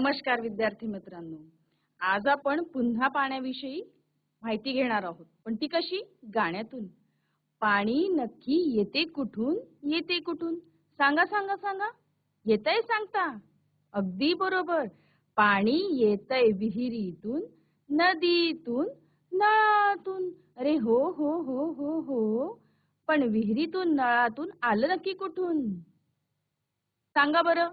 नमस्कार विद्यार्थी मित्रांनो. आज आपण पुन्हा पाण्याविषयी माहिती घेणार आहोत. पण ती कशी? गाण्यातून. पाणी नक्की येते कुठून? येते कुठून? सांगा सांगा सांगा. येतय सांगता. अगदी बरोबर. पाणी येतंय विहिरीतून नदीतून नळातून. अरे हो हो हो हो हो. पण विहिरीतून नळातून आलं नक्की कुठून? सांगा बरं.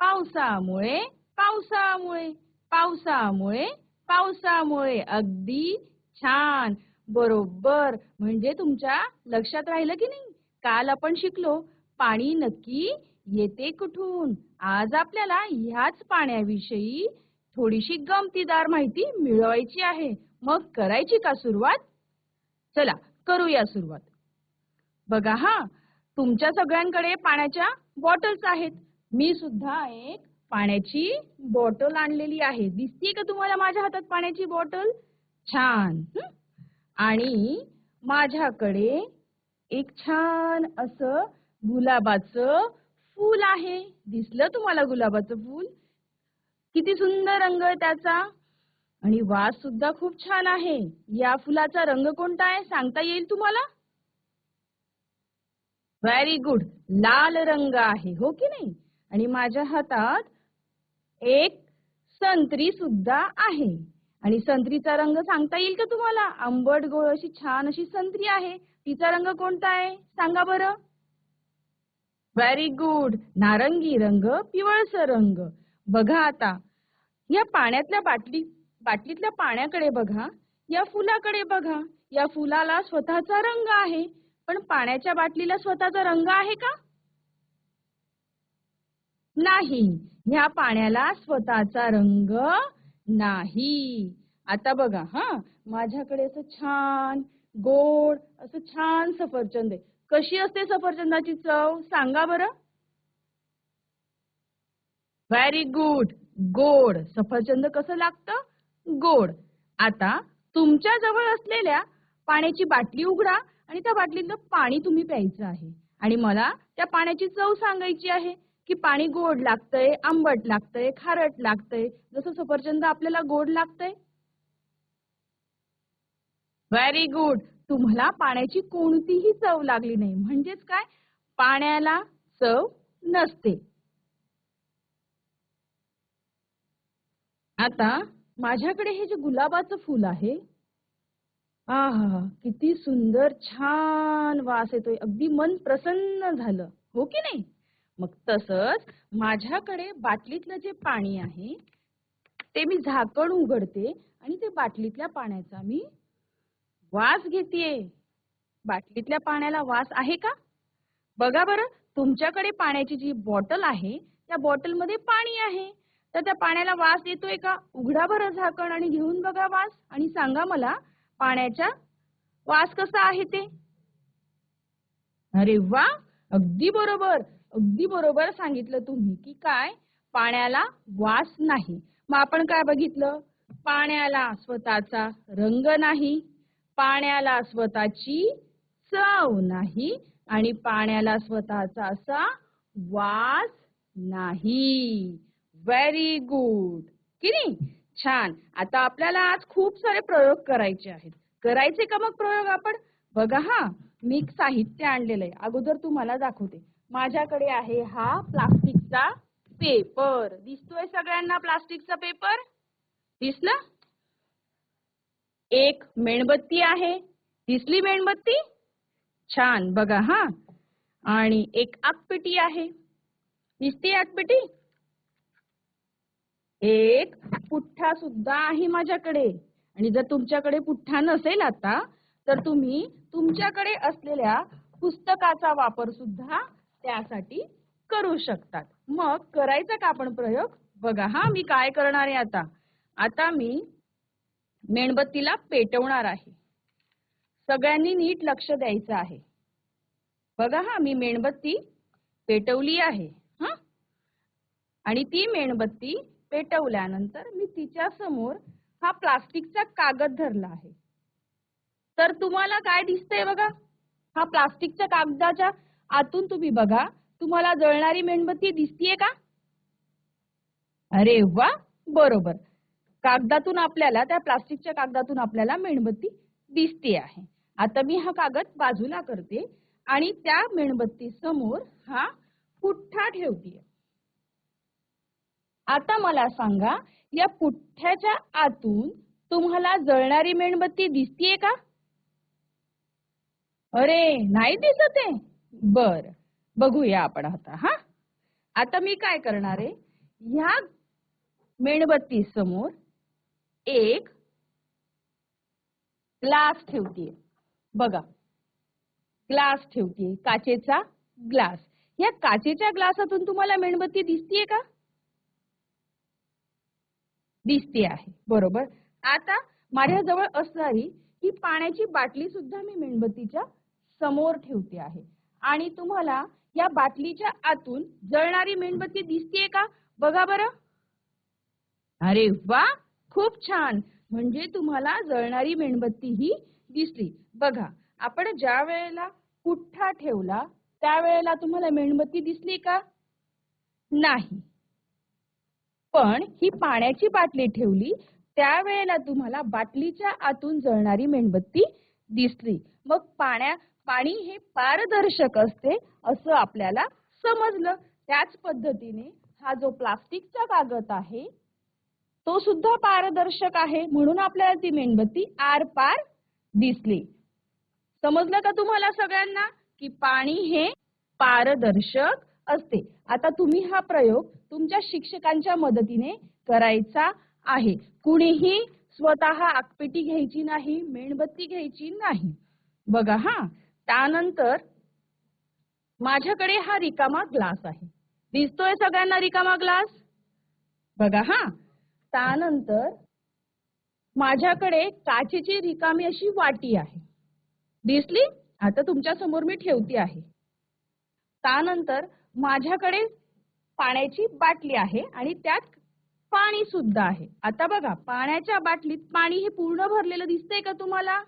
पावसामुळे पावसामुळे पावसामुळे पावसामुळे. अगदी छान. बरोबर. म्हणजे तुमच्या लक्षात राहिलं की नाही? काल आपण शिकलो पाणी नक्की येते कुठून? आज आपल्याला ह्याच पाण्याविषयी थोडीशी गमतीदार माहिती मिळवायची आहे. मग करायची का सुरुवात? चला करूया सुरुवात. बघा हा तुमच्या सगळ्यांकडे पाण्याच्या बॉटल्स आहेत. मी सुद्धा एक पाण्याची बॉटल आणलेली आहे. दिसते का तुम्हाला माझ्या हातात पाण्याची बॉटल? छान. आणि माझ्याकडे एक छान असं गुलाबाचं फूल आहे. दिसलं तुम्हाला गुलाबाचं फूल? किती सुंदर रंग आहे त्याचा. आणि वास सुद्धा खूप छान आहे. या फुलाचा रंग कोणता आहे सांगता येईल तुम्हाला? व्हेरी गुड लाल रंग आहे. हो की नाही? आणि माझ्या हातात एक संत्री सुद्धा आहे. आणि संत्रीचा रंग सांगता येईल का तुम्हाला? आंबट गोळ अशी छान अशी संत्री आहे. तिचा रंग कोणता आहे? सांगा बरं. व्हेरी गुड नारंगी रंग पिवळसर रंग. बघा आता या पाण्यातल्या बाटली बाटलीतल्या पाण्याकडे बघा. या फुलाकडे बघा. या फुलाला स्वतःचा रंग आहे. पण पाण्याच्या बाटलीला स्वतःचा रंग आहे का? नाही. ह्या पाण्याला स्वतःचा रंग नाही. आता बघा हा. माझ्याकडे असं छान गोड असं छान सफरचंद आहे. कशी असते सफरचंदाची चव? सांगा बरं. व्हेरी गुड गोड. सफरचंद कसं लागतं? गोड. आता तुमच्या जवळ असलेल्या पाण्याची बाटली उघडा आणि त्या बाटलीतलं पाणी तुम्ही प्यायचं आहे. आणि मला त्या पाण्याची चव सांगायची आहे. की पाणी गोड लागतंय आंबट लागतंय खारट लागतंय. जसं सफरचंद आपल्याला गोड लागतंय. व्हेरी गुड तुम्हाला पाण्याची कोणतीही चव लागली नाही. म्हणजेच काय? पाण्याला चव नसते. आता माझ्याकडे हे जे गुलाबाचं फुल आहे आहा किती सुंदर छान वास येतोय. अगदी मन प्रसन्न झालं. हो की नाही? मग तसंच माझ्याकडे बाटलीतलं जे पाणी आहे ते मी झाकण उघडते आणि ते बाटलीतल्या पाण्याचा मी वास घेतेय. बाटलीतल्या पाण्याला वास आहे का? बघा बरं तुमच्याकडे पाण्याची जी बॉटल आहे त्या बॉटलमध्ये पाणी आहे. तर त्या पाण्याला वास येतोय का? उघडा बरं झाकण आणि घेऊन बघा वास आणि सांगा मला पाण्याचा वास कसा आहे ते? अरे वा! अगदी बरोबर! अगदी बरोबर सांगितलं तुम्ही की काय? पाण्याला वास नाही. मग आपण काय बघितलं? पाण्याला स्वतःचा रंग नाही पाण्याला स्वतःची चव नाही आणि पाण्याला स्वतःचा असा वास नाही. व्हेरी गुड कि नाही? छान. आता आपल्याला आज खूप सारे प्रयोग करायचे आहेत. करायचे का मग प्रयोग आपण? बघा हा मी साहित्य आणलेलं आहे. अगोदर तुम्हाला दाखवते. माझ्याकडे आहे हा प्लास्टिकचा पेपर. दिसतोय सगळ्यांना प्लास्टिकचा पेपर? दिसलं? एक मेणबत्ती आहे. दिसली मेणबत्ती? छान. बघा हा. आणि एक आगपेटी आहे. दिसते आगपेटी? एक पुठ्ठा सुद्धा आहे माझ्याकडे. आणि जर तुमच्याकडे पुठ्ठा नसेल आता तर तुम्ही तुमच्याकडे असलेल्या पुस्तकाचा वापर सुद्धा त्यासाठी करू शकतात. मग करायचा का आपण प्रयोग? बघा हा मी काय करणार आहे आता? आता मी मेणबत्तीला पेटवणार आहे. सगळ्यांनी नीट लक्ष द्यायचं आहे. बघा हा मी मेणबत्ती पेटवली आहे. हा? आणि ती मेणबत्ती पेटवल्यानंतर मी तिच्या समोर हा प्लास्टिकचा कागद धरला आहे. तर तुम्हाला काय दिसतंय बघा? हा प्लास्टिकच्या कागदाच्या आतून तुम्ही बघा तुम्हाला जळणारी मेणबत्ती दिसतीये का? अरे वा बरोबर. कागदातून आपल्याला त्या प्लास्टिकच्या कागदातून आपल्याला मेणबत्ती दिसते आहे. आता मी हा कागद बाजूला करते आणि त्या मेणबत्ती समोर हा पुठ्ठा ठेवते आता मला सांगा या पुठ्ठ्याच्या आतून तुम्हाला जळणारी मेणबत्ती दिसतीये का? अरे नाही दिसत आहे. बर बघूया आपण आता हा? आता मी काय करणार आहे? ह्या मेणबत्ती समोर एक ग्लास ठेवते बघा ग्लास ठेवते काचेचा ग्लास. या काचेच्या ग्लासातून तुम्हाला मेणबत्ती दिसतीये का? दिसते आहे बरोबर. आता माझ्याजवळ असणारी ही पाण्याची बाटली सुद्धा मी मेणबत्तीच्या समोर ठेवते आहे. आणि तुम्हाला या बाटलीच्या आतून जळणारी मेणबत्ती दिसतीये का? बघा बरं. अरे वा खूप छान. म्हणजे तुम्हाला जळणारी मेणबत्ती ही दिसली. बघा आपण ज्या वेळेला पुठ्ठा ठेवला त्यावेळेला तुम्हाला मेणबत्ती दिसली का? नाही. पण ही पाण्याची बाटली ठेवली त्यावेळेला तुम्हाला बाटलीच्या आतून जळणारी मेणबत्ती दिसली. मग पाण्या पाणी हे पारदर्शक असते असं आपल्याला समजलं. त्याच पद्धतीने हा जो प्लास्टिकचा कागद आहे तो सुद्धा पारदर्शक आहे म्हणून आपल्याला ती मेणबत्ती आर पार दिसली. समजलं का तुम्हाला सगळ्यांना? की पाणी हे पारदर्शक असते. आता तुम्ही हा प्रयोग तुमच्या शिक्षकांच्या मदतीने करायचा आहे. कुणीही स्वतः आकपेटी घ्यायची नाही मेणबत्ती घ्यायची नाही. बघा हा त्यानंतर माझ्याकडे हा रिकामा ग्लास आहे. दिसतोय सगळ्यांना रिकामा ग्लास? बघा हा. त्यानंतर माझ्याकडे काचेची रिकामी अशी वाटी आहे. दिसली? आता तुमच्यासमोर मी ठेवते आहे. त्यानंतर माझ्याकडे पाण्याची बाटली आहे आणि त्यात पाणी सुद्धा आहे. आता बघा पाण्याच्या बाटलीत पाणी हे पूर्ण भरलेलं दिसतंय का तुम्हाला?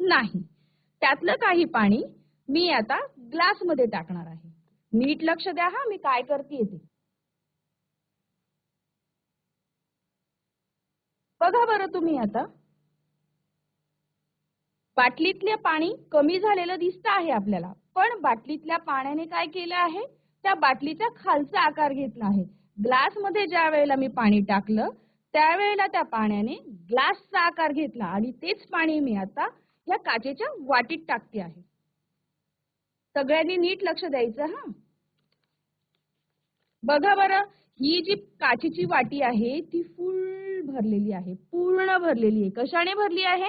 नाही. त्यातलं काही पाणी मी आता ग्लासमध्ये टाकणार आहे. नीट लक्ष द्या हा मी काय करते ते बघा बरं तुम्ही आता. बाटलीतले पाणी कमी झालेलं दिसत आहे आपल्याला पण बाटलीतल्या पाण्याने काय केलं आहे? त्या बाटलीचा खालचा आकार घेतला आहे. ग्लासमध्ये ज्या वेळेला मी पाणी टाकलं त्यावेळेला त्या पाण्याने ग्लासचा आकार घेतला आणि तेच पाणी मी आता या काचेच्या वाटीत टाकते आहे. सगळ्यांनी नीट लक्ष द्यायचं हा? बघा बरं ही जी काचेची वाटी आहे ती फुल भरलेली आहे पूर्ण भरलेली आहे. कशाने भरली आहे?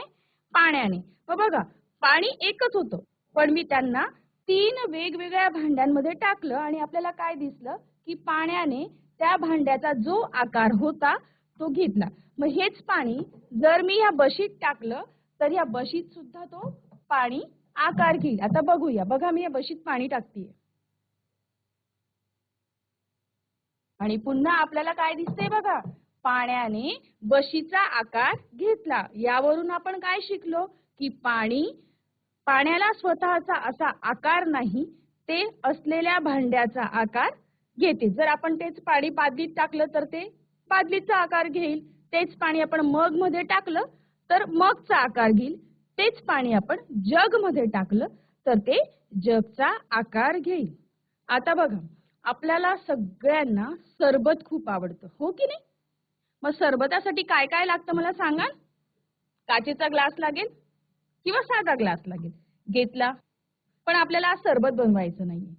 पाण्याने. मग बघा पाणी एकच होतं पण मी त्यांना तीन वेगवेगळ्या भांड्यांमध्ये टाकलं आणि आपल्याला काय दिसलं? की पाण्याने त्या भांड्याचा जो आकार होता तो घेतला. मग हेच पाणी जर मी या बशीत टाकलं तर या बशीत सुद्धा तो पाणी आकार घेईल. आता बघूया. बघा मी या बशीत पाणी टाकतीये. आणि पुन्हा आपल्याला काय दिसतंय बघा? पाण्याने बशीचा आकार घेतला. यावरून आपण काय शिकलो? की पाणी पाण्याला स्वतःचा असा आकार नाही ते असलेल्या भांड्याचा आकार घेते. जर आपण तेच पाणी बादलीत टाकलं तर ते बादलीचा आकार घेईल. तेच पाणी आपण मग मध्ये टाकलं तर मगचा आकार घेईल. तेच पाणी आपण जगमध्ये टाकलं तर ते जगचा आकार घेईल. आता बघा आपल्याला सगळ्यांना सरबत खूप आवडतं हो की नाही? मग सरबतासाठी काय काय लागतं मला सांगाल? काचेचा ग्लास लागेल किंवा साधा ग्लास लागेल? घेतला. पण आपल्याला सरबत बनवायचं नाहीये.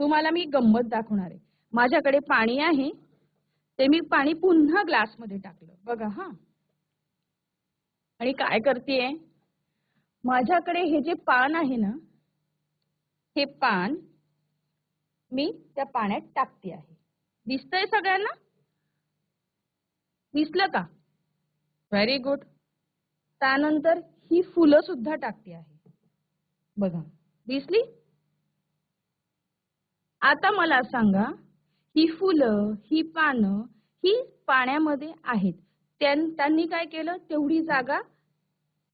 तुम्हाला मी गंमत दाखवणार आहे. माझ्याकडे पाणी आहे. ते मी पाणी पुन्हा ग्लासमध्ये टाकलं. बघा हा. आणि काय करतेय? माझ्याकडे हे जे पान आहे ना हे पान मी त्या पाण्यात टाकते आहे. दिसतंय सगळ्यांना? दिसलं का? व्हेरी गुड त्यानंतर ही फुलं सुद्धा टाकते आहे. बघा दिसली? आता मला सांगा ही फुलं ही पानं ही पाण्यामध्ये आहेत. त्यांनी काय केलं? तेवढी जागा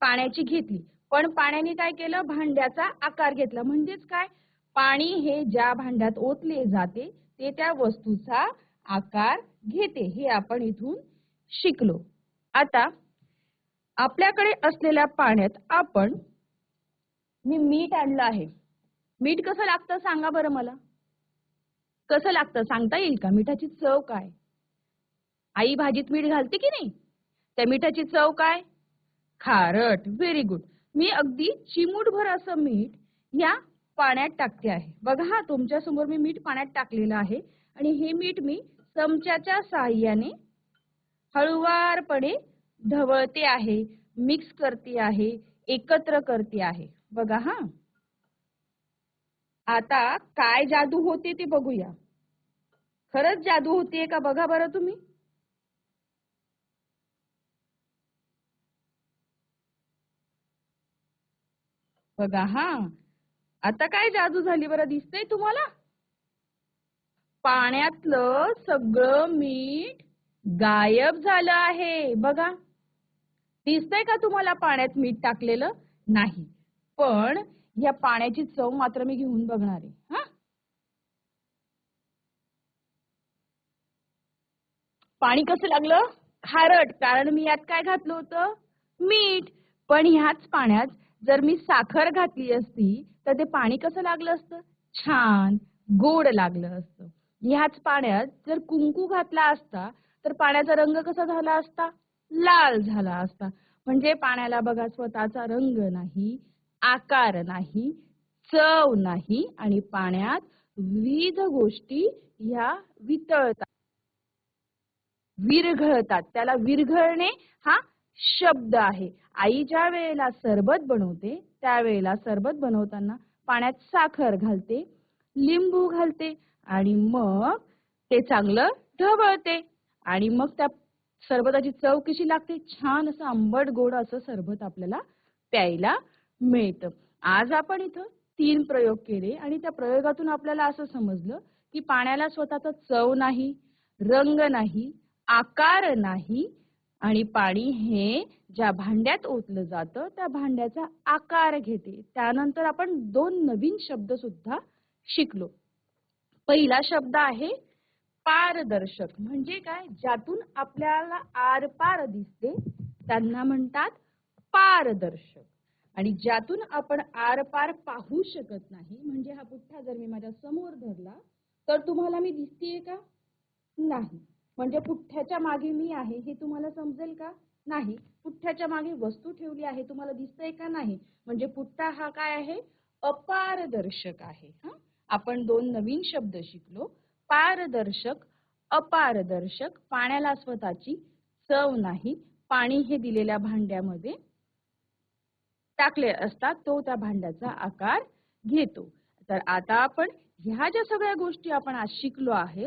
पाण्याची घेतली. पण पाण्याने काय केलं? भांड्याचा आकार घेतला. म्हणजेच काय? पाणी हे ज्या भांड्यात ओतले जाते ते त्या वस्तूचा आकार घेते. हे आपण इथून शिकलो. आता आपल्याकडे असलेल्या पाण्यात आपण मी मीठ आणलं आहे. मीठ कसं लागतं? सांगा बरं मला. कसं लागतं? सांगता येईल का? मिठाची चव काय? आई भाजीत मीठ घालते की नाही? त्या मिठाची चव काय? खारट. व्हेरी गुड मी अगदी चिमूटभर असं मीठ या पाण्यात टाकते आहे. बघा हा तुमच्यासमोर मी मीठ पाण्यात टाकलेलं आहे आणि हे मीठ मी चमच्याच्या सहाय्याने हळुवारपणे ढवळते आहे मिक्स करते आहे एकत्र करते आहे. बघा हा. आता काय जादू होते ते बघूया. खरंच जादू होतीये का? बघा बरं तुम्ही. बघा हा. आता काय जादू झाली बरं दिसतंय तुम्हाला? पाण्यातलं सगळं मीठ गायब झालं आहे. बघा. दिसतंय का तुम्हाला पाण्यात मीठ टाकलेलं? नाही. पण या पाण्याची चव मात्र मी घेऊन बघणार आहे. हा? पाणी कसं लागलं? खारट. कारण मी यात काय घातलं होतं? मीठ. पण ह्याच पाण्यात जर मी साखर घातली असती तर ते पाणी कसं लागलं असतं? छान गोड लागलं असतं. ह्याच पाण्यात जर कुंकू घातला असता तर पाण्याचा रंग कसा झाला असता? लाल झाला असता. म्हणजे पाण्याला बघा स्वतःचा रंग नाही आकार नाही चव नाही आणि पाण्यात विविध गोष्टी ह्या वितळतात. विरघळतात. त्याला विरघळणे हा शब्द आहे. आई ज्या वेळेला सरबत बनवते त्यावेळेला सरबत बनवताना पाण्यात साखर घालते लिंबू घालते आणि मग ते चांगलं ढवळते. आणि मग त्या सरबताची चव कशी लागते? छान असं आंबट गोड असं सरबत आपल्याला प्यायला मिळतं. आज आपण इथं तीन प्रयोग केले आणि त्या प्रयोगातून आपल्याला असं समजलं की पाण्याला स्वतःचा चव नाही रंग नाही आकार नाही आणि पाणी हे ज्या भांड्यात ओतलं जातं त्या भांड्याचा आकार घेते. त्यानंतर आपण दोन नवीन शब्द सुद्धा शिकलो. पहिला शब्द आहे पारदर्शक. म्हणजे काय? ज्यातून आपल्याला आरपार दिसते त्यांना म्हणतात पारदर्शक. आणि ज्यातून आपण आरपार पाहू शकत नाही म्हणजे हा पुठ्ठा जर मी माझ्यासमोर धरला तर तुम्हाला मी दिसतेय का? नाही. म्हणजे पुठ्ठ्याच्या मागे मी आहे हे तुम्हाला समजेल का? नाही. पुठ्ठ्याच्या मागे वस्तू ठेवली आहे तुम्हाला दिसतंय का नाही? म्हणजे पुठ्ठा हा काय आहे? अपारदर्शक आहे. हा? आपण दोन नवीन शब्द शिकलो. पारदर्शक अपारदर्शक पाण्याला स्वतःची चव नाही. पाणी हे दिलेल्या भांड्यामध्ये टाकले असता तो त्या भांड्याचा आकार घेतो. तर आता आपण ह्या ज्या सगळ्या गोष्टी आपण आज शिकलो आहे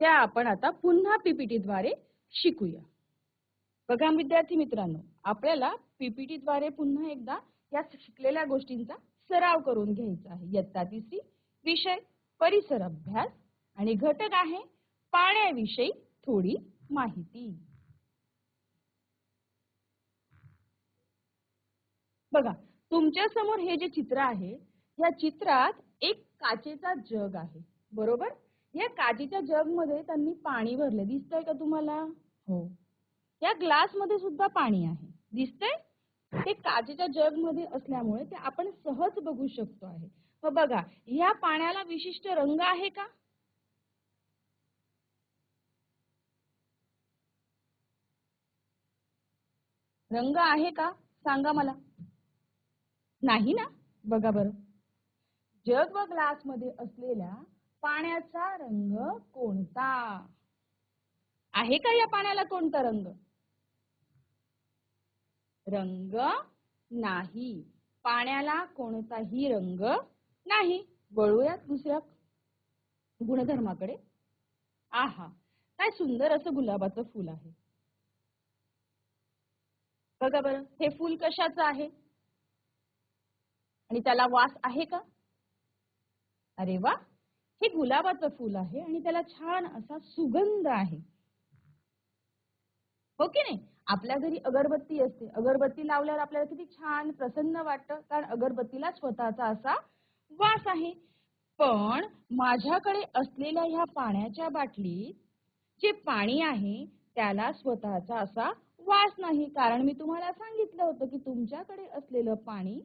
त्या आपण आता पुन्हा पीपीटी द्वारे शिकूया. बघा विद्यार्थी मित्रांनो आपल्याला पीपीटी द्वारे पुन्हा एकदा या शिकलेल्या गोष्टींचा सराव करून घ्यायचा आहे. इयत्ता तिसरी विषय परिसर अभ्यास आणि घटक आहे पाण्याविषयी थोडी माहिती. बघा तुमच्यासमोर हे जे चित्र आहे या चित्रात एक काचेचा जग आहे. बरोबर? या काचेच्या जगमध्ये त्यांनी पाणी भरले. दिसतंय का तुम्हाला? हो. या ग्लासमध्ये सुद्धा पाणी आहे. दिसतंय? ते काचेच्या जगमध्ये असल्यामुळे ते आपण सहज बघू शकतो आहे. मग बघा या पाण्याला विशिष्ट रंग आहे का? रंग आहे का? सांगा मला. नाही ना? बघा बरं. जग व ग्लासमध्ये असलेल्या पाण्याचा रंग कोणता? आहे का या पाण्याला कोणता रंग? रंग नाही. पाण्याला कोणताही रंग नाही. वळूयात दुसऱ्या गुणधर्माकडे. आहा काय सुंदर असं गुलाबाचं फुल आहे. बघा बरं हे फुल कशाचं आहे? आणि त्याला वास आहे का? अरे वा हे गुलाबाचं फुल आहे आणि त्याला छान असा सुगंध आहे. हो की नाही? आपल्या घरी अगरबत्ती असते. अगरबत्ती लावल्यावर आपल्याला किती छान प्रसन्न वाटतं कारण अगरबत्तीला स्वतःचा असा वास आहे. पण माझ्याकडे असलेल्या ह्या पाण्याच्या बाटलीत जे पाणी आहे त्याला स्वतःचा असा वास नाही. कारण मी तुम्हाला सांगितलं होतं की तुमच्याकडे असलेलं पाणी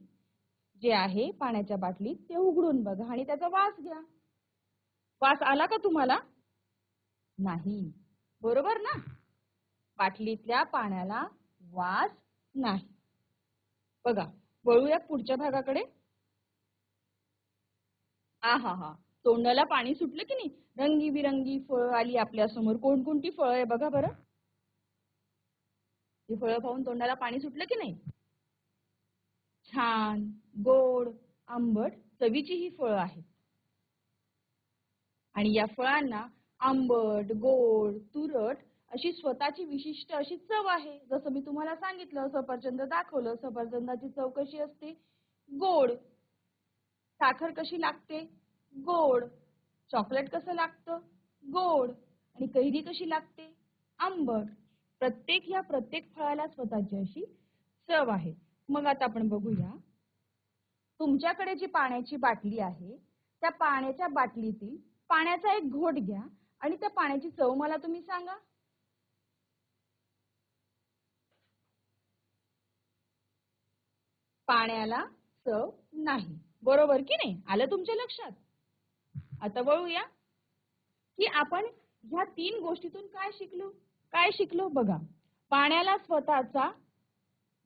जे आहे पाण्याच्या बाटलीत ते उघडून बघा आणि त्याचा वास घ्या. वास आला का तुम्हाला? नाही. बरोबर ना? बाटलीतल्या पाण्याला वास नाही. बघा वळूया पुढच्या भागाकडे. आ हा. हा तोंडाला पाणी सुटलं की नाही? रंगीबिरंगी फळं आली आपल्यासमोर. कोणकोणती फळं आहे बघा बरं. ती फळं पाहून तोंडाला पाणी सुटलं की नाही? छान गोड आंबट चवीची ही फळं आहेत. आणि या फळांना आंबट गोड तुरट अशी स्वतःची विशिष्ट अशी चव आहे. जसं मी तुम्हाला सांगितलं सफरचंद दाखवलं. सफरचंदाची चव कशी असते? गोड. साखर कशी लागते? गोड. चॉकलेट कसं लागतं? गोड. आणि कैरी कशी लागते? आंबट. प्रत्येक ह्या प्रत्येक फळाला स्वतःची अशी चव आहे. मग आता आपण बघूया. तुमच्याकडे जी पाण्याची बाटली आहे त्या पाण्याच्या बाटलीतील पाण्याचा एक घोट घ्या आणि त्या पाण्याची चव मला तुम्ही सांगा. पाण्याला चव नाही. बरोबर की नाही? आलं तुमच्या लक्षात? आता वळूया. की आपण ह्या तीन गोष्टीतून काय शिकलो? काय शिकलो? बघा. पाण्याला स्वतःचा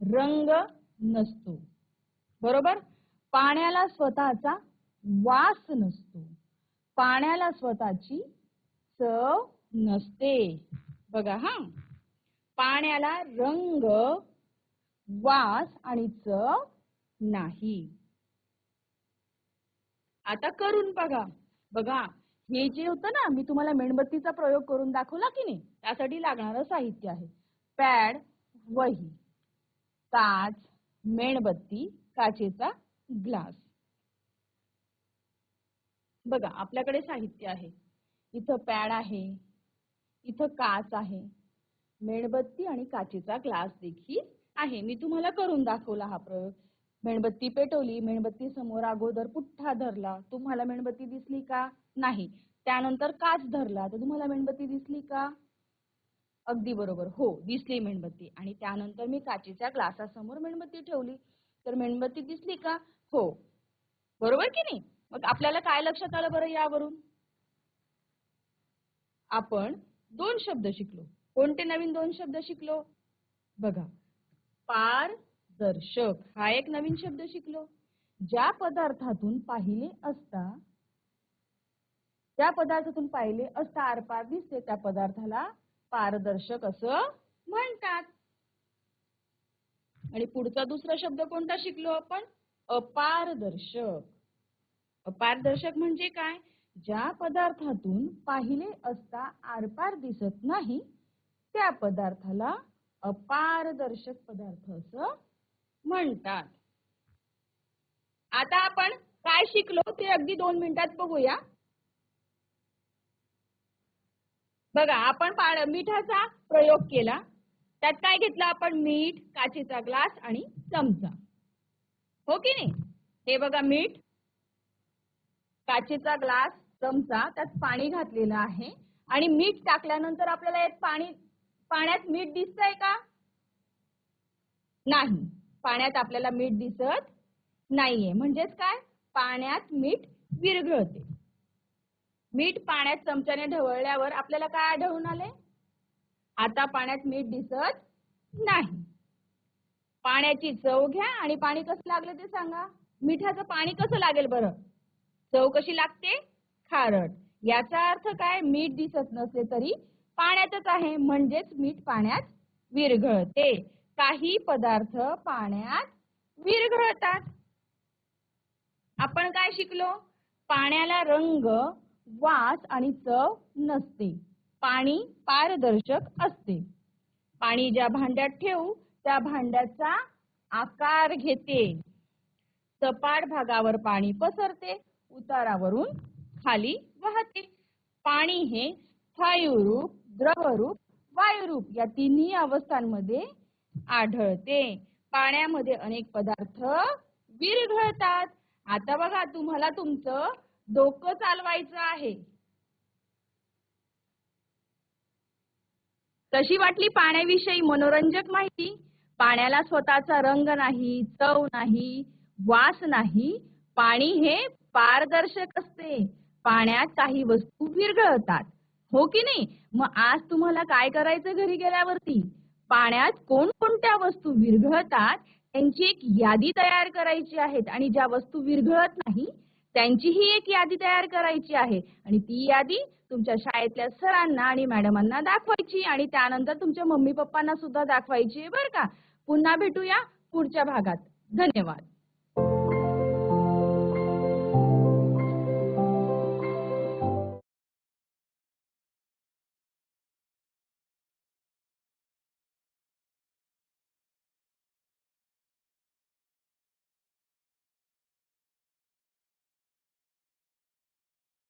रंग नसतो. बरोबर? पाण्याला स्वतःचा वास नसतो. पाण्याला स्वतःची चव नसते. बघा हा. पाण्याला रंग वास आणि चव नाही. आता करून बघा. बघा हे जे होतं ना मी तुम्हाला मेणबत्तीचा प्रयोग करून दाखवला की नाही त्यासाठी लागणारं साहित्य आहे. पॅड वही काच मेणबत्ती काचेचा ग्लास. बघा आपल्याकडे साहित्य आहे. इथं पॅड आहे. इथं काच आहे. मेणबत्ती आणि काचेचा ग्लास देखील आहे. मी तुम्हाला करून दाखवला हा प्रयोग. मेणबत्ती पेटवली मेणबत्ती समोर अगोदर पुठ्ठा धरला. तुम्हाला मेणबत्ती दिसली का? नाही. त्यानंतर काच धरला. तर तुम्हाला मेणबत्ती दिसली का? अगदी बरोबर. हो दिसली मेणबत्ती. आणि त्यानंतर मी काचेच्या ग्लासासमोर मेणबत्ती ठेवली. तर मेणबत्ती दिसली का? हो. बरोबर की नाही? मग आपल्याला काय लक्षात आलं बरं यावरून? आपण दोन शब्द शिकलो. कोणते नवीन दोन शब्द शिकलो? बघा. पारदर्शक. हा एक नवीन शब्द शिकलो. ज्या पदार्थातून पाहिले असता ज्या पदार्थातून पाहिले असता आरपार दिसते त्या पदार्थाला पारदर्शक असं म्हणतात. आणि पुढचा दुसरा शब्द कोणता शिकलो आपण? अपारदर्शक. अपारदर्शक म्हणजे काय? ज्या पदार्थातून पाहिले असता आरपार दिसत नाही त्या पदार्थाला अपारदर्शक पदार्थ असं म्हणतात. आता आपण काय शिकलो ते अगदी दोन मिनिटात बघूया. बघा आपण मिठाचा प्रयोग केला. त्यात काय घेतलं आपण? मीठ काचेचा ग्लास आणि चमचा. हो की नाही? हे बघा मीठ काचेचा ग्लास चमचा त्यात पाणी घातलेलं आहे. आणि मीठ टाकल्यानंतर आपल्याला यात पाणी पाण्यात मीठ दिसतंय का? नाही. पाण्यात आपल्याला मीठ दिसत नाहीये. म्हणजेच काय? पाण्यात मीठ विरघळते. मीठ पाण्यात चमच्याने ढवळल्यावर आपल्याला काय आढळून आले आता पाण्यात मीठ दिसत नाही. पाण्याची चव घ्या आणि पाणी कसं लागलं ते सांगा. मिठाचं पाणी कसं लागेल बरं? चव कशी लागते? खारट. याचा अर्थ काय? मीठ दिसत नसले तरी पाण्यातच आहे. म्हणजेच मीठ पाण्यात विरघळते. काही पदार्थ पाण्यात विरघळतात. आपण काय शिकलो? पाण्याला रंग वास आणि चव नसते. पाणी पारदर्शक असते. पाणी ज्या भांड्यात ठेवू त्या भांड्याचा आकार घेते. सपाट भागावर पाणी पसरते. उतारावरून खाली वाहते. पाणी हे स्थायूरूप द्रवरूप वायुरूप या तिन्ही अवस्थांमध्ये आढळते. पाण्यामध्ये अनेक पदार्थ विरघळतात. आता बघा तुम्हाला तुमचं डोकं चालवायचं आहे. कशी वाटली पाण्याविषयी मनोरंजक माहिती? पाण्याला स्वतःचा रंग नाही चव नाही वास नाही. पाणी हे पारदर्शक असते. पाण्यात काही वस्तू विरघळतात. हो की नाही? मग आज तुम्हाला काय करायचं घरी गेल्यावरती? पाण्यात कोणकोणत्या वस्तू विरघळतात त्यांची एक यादी तयार करायची आहे आणि ज्या वस्तू विरघळत नाही त्यांचीही एक यादी तयार करायची आहे. आणि ती यादी तुमच्या शाळेतल्या सरांना आणि मॅडमांना दाखवायची आणि त्यानंतर तुमच्या मम्मी पप्पांना सुद्धा दाखवायची आहे बरं का? पुन्हा भेटूया पुढच्या भागात. धन्यवाद.